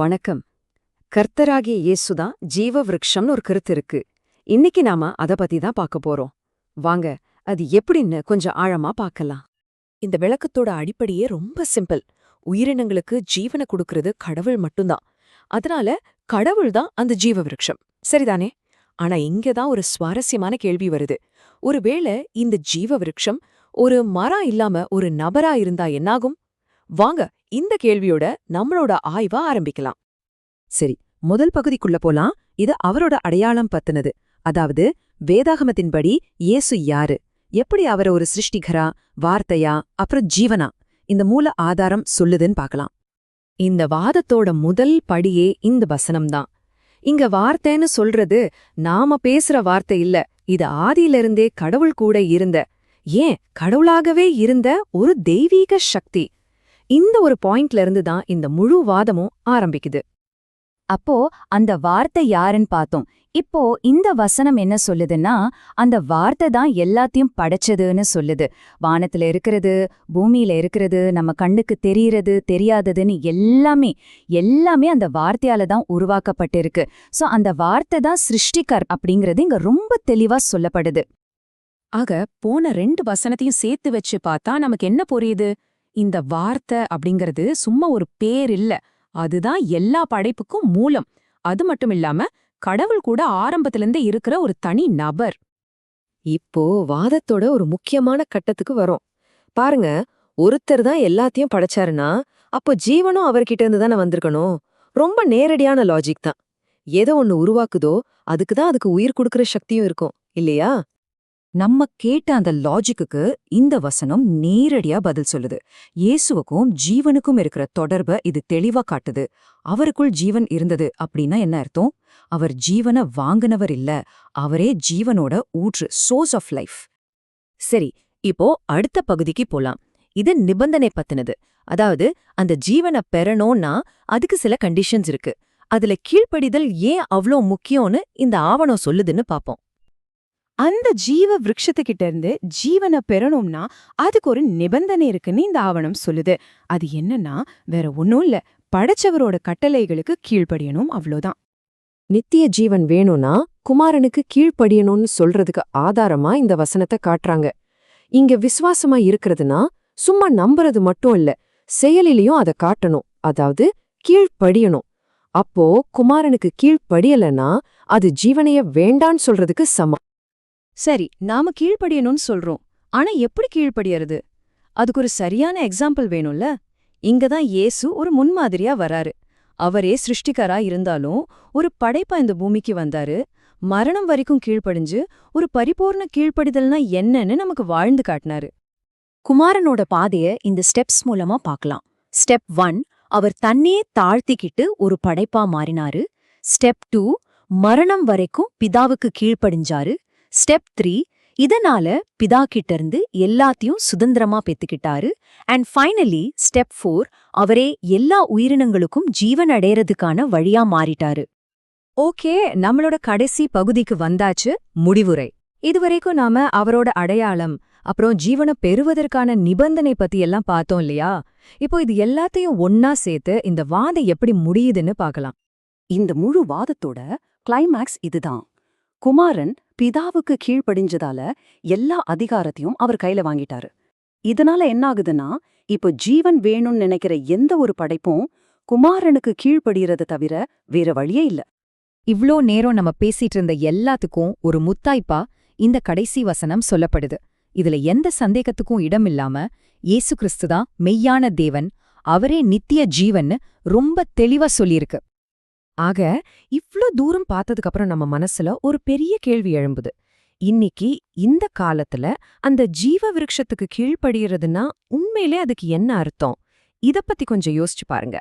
வணக்கம். கர்த்தராகிய இயேசுதான் ஜீவ விரக்ஷம்னு ஒரு கருத்து இருக்கு. இன்னைக்கு நாம அத பத்தி தான் பார்க்க போறோம். வாங்க அது எப்படின்னு கொஞ்சம் ஆழமா பார்க்கலாம். இந்த விளக்கத்தோட அடிப்படையே ரொம்ப சிம்பிள். உயிரினங்களுக்கு ஜீவனை கொடுக்கறது கடவுள் மட்டும்தான். அதனால கடவுள் தான் அந்த ஜீவ விரக்ஷம் சரிதானே? ஆனா இங்க தான் ஒரு சுவாரஸ்யமான கேள்வி வருது. ஒருவேளை இந்த ஜீவ விருட்சம் ஒரு மரம் இல்லாம ஒரு நபரா இருந்தா என்னாகும்? வாங்க இந்த கேள்வியோட நம்மளோட ஆய்வா ஆரம்பிக்கலாம். சரி முதல் பகுதிக்குள்ள போலாம். இது அவரோட அடையாளம் பத்துனது. அதாவது வேதாகமத்தின்படி இயேசு யாரு? எப்படி அவரை ஒரு சிருஷ்டிகரா வார்த்தையா அப்புறம் ஜீவனா? இந்த மூல ஆதாரம் சொல்லுதுன்னு பார்க்கலாம். இந்த வாதத்தோட முதல் படியே இந்த வசனம்தான். இங்க வார்த்தைன்னு சொல்றது நாம பேசுற வார்த்தை இல்ல. இது ஆதியிலிருந்தே கடவுள் கூட இருந்த ஏன் கடவுளாகவே இருந்த ஒரு தெய்வீக சக்தி. இந்த ஒரு பாயிண்ட்ல இருந்து தான் இந்த முழு வாதமும் ஆரம்பிக்குது. அப்போ அந்த வார்த்தை யாருன்னு பார்த்தோம். இப்போ இந்த வசனம் என்ன சொல்லுதுன்னா அந்த வார்த்தை தான் எல்லாத்தையும் படைச்சதுன்னு சொல்லுது. வானத்துல இருக்கிறது பூமியில இருக்கிறது நம்ம கண்ணுக்கு தெரியறது தெரியாததுன்னு எல்லாமே எல்லாமே அந்த வார்த்தையால தான் உருவாக்கப்பட்டிருக்கு. சோ அந்த வார்த்தை தான் சிருஷ்டிகர் அப்படிங்கிறது இங்க ரொம்ப தெளிவா சொல்லப்படுது. ஆக போன ரெண்டு வசனத்தையும் சேர்த்து வச்சு பார்த்தா நமக்கு என்ன புரியுது? இந்த வார்த்தை அப்படிங்கிறது சும்மா ஒரு பேர் இல்ல அதுதான் எல்லா படைப்புக்கும் மூலம். அது மட்டும் இல்லாம கடவுள் கூட ஆரம்பத்திலிருந்தே இருக்கிற ஒரு தனி நபர். இப்போ வாதத்தோட ஒரு முக்கியமான கட்டத்துக்கு வரும். பாருங்க ஒருத்தர் தான் எல்லாத்தையும் படைச்சாருன்னா அப்போ ஜீவனும் அவர்கிட்ட இருந்து தானே வந்திருக்கணும். ரொம்ப நேரடியான லாஜிக் தான். எதை ஒண்ணு உருவாக்குதோ அதுக்கு தான் அதுக்கு உயிர் கொடுக்கற சக்தியும் இருக்கும் இல்லையா? நம்ம கேட்ட அந்த லாஜிக்குக்கு இந்த வசனம் நேரடியா பதில் சொல்லுது. இயேசுவுக்கும் ஜீவனுக்கும் இருக்கிற தொடர்பை இது தெளிவா காட்டுது. அவருக்குள் ஜீவன் இருந்தது அப்படின்னா என்ன அர்த்தம்? அவர் ஜீவனை வாங்கினவர் இல்ல. அவரே ஜீவனோட ஊற்று சோர்ஸ் ஆஃப் லைஃப் சரி இப்போ அடுத்த பகுதிக்கு போலாம். இது நிபந்தனை பத்தினது. அதாவது அந்த ஜீவனை பெறணும்னா அதுக்கு சில கண்டிஷன்ஸ் இருக்கு. அதுல கீழ்ப்படிதல் ஏன் அவ்ளோ முக்கியம்னு இந்த ஆவணம் சொல்லுதுன்னு பாப்போம். அந்த ஜீவ விரக்ஷத்துக்கிட்ட இருந்து ஜீவனை பெறணும்னா அதுக்கு ஒரு நிபந்தனை இருக்குன்னு இந்த ஆவணம் சொல்லுது. அது என்னன்னா வேற ஒன்றும் இல்ல. படைச்சவரோட கட்டளைகளுக்கு கீழ்ப்படியணும் அவ்வளோதான். நித்திய ஜீவன் வேணும்னா குமாரனுக்கு கீழ்ப்படியணும்னு சொல்றதுக்கு ஆதாரமா இந்த வசனத்தை காட்டுறாங்க. இங்க விசுவாசமா இருக்கிறதுனா சும்மா நம்புறது மட்டும் இல்ல செயலிலையும் அதை காட்டணும். அதாவது கீழ்ப்படியணும். அப்போ குமாரனுக்கு கீழ்ப்படியலனா அது ஜீவனைய வேண்டான்னு சொல்றதுக்கு சமம். சரி நாம கீழ்ப்படியணும்னு சொல்றோம். ஆனா எப்படி கீழ்ப்படியறது? அதுக்கு ஒரு சரியான எக்ஸாம்பிள் வேணும்ல? இங்க தான் இயேசு ஒரு முன்மாதிரியா வராரு. அவரே சிருஷ்டிகரா இருந்தாலும் ஒரு படைப்பா இந்த பூமிக்கு வந்தாரு. மரணம் வரைக்கும் கீழ்ப்படிஞ்சு ஒரு பரிபூர்ண கீழ்ப்படிதல்னா என்னன்னு நமக்கு வாழ்ந்து காட்டினாரு. குமாரனோட பாதைய இந்த ஸ்டெப்ஸ் மூலமா பார்க்கலாம். ஸ்டெப் ஒன் அவர் தன்னையே தாழ்த்திக்கிட்டு ஒரு படைப்பா மாறினாரு. ஸ்டெப் டூ மரணம் வரைக்கும் பிதாவுக்கு கீழ்ப்படிஞ்சாரு. ஸ்டெப் த்ரீ இதனால பிதா கிட்ட இருந்து எல்லாத்தையும் சுதந்திரமா பெத்துக்கிட்டாரு. அண்ட் ஃபைனலி ஸ்டெப் ஃபோர் அவரே எல்லா உயிரினங்களுக்கும் ஜீவன் அடையறதுக்கான வழியா மாறிட்டாரு. ஓகே நம்மளோட கடைசி பகுதிக்கு வந்தாச்சு முடிவுரை. இதுவரைக்கும் நாம அவரோட அடையாளம் அப்புறம் ஜீவனை பெறுவதற்கான நிபந்தனை பத்தி எல்லாம் பார்த்தோம் இல்லையா? இப்போ இது எல்லாத்தையும் ஒன்னா சேர்த்து இந்த வாதம் எப்படி முடியுதுன்னு பார்க்கலாம். இந்த முழு வாதத்தோட கிளைமேக்ஸ் இதுதான். குமாரன் பிதாவுக்கு கீழ்ப்படிஞ்சதால எல்லா அதிகாரத்தையும் அவர் கையில வாங்கிட்டாரு. இதனால என்ன ஆகுதுன்னா இப்போ ஜீவன் வேணும்னு நினைக்கிற எந்த ஒரு படைப்பும் குமாரனுக்கு கீழ்ப்படியறத தவிர வேற வழியே இல்ல. இவ்ளோ நேரம் நம்ம பேசிட்டு இருந்த எல்லாத்துக்கும் ஒரு முத்தாய்ப்பா இந்த கடைசி வசனம் சொல்லப்படுது. இதுல எந்த சந்தேகத்துக்கும் இடமில்லாம இயேசு கிறிஸ்துதான் மெய்யான தேவன் அவரே நித்திய ஜீவன்னு ரொம்ப தெளிவா சொல்லியிருக்கு. ஆக இவ்ளோ தூரம் பார்த்ததுக்கப்புறம் நம்ம மனசுல ஒரு பெரிய கேள்வி எழும்புது. இன்னைக்கு இந்த காலத்துல அந்த ஜீவ விருட்சத்துக்கு கீழ்ப்படியறதுன்னா உண்மையிலே அதுக்கு என்ன அர்த்தம்? இத பத்தி கொஞ்சம் யோசிச்சு பாருங்க.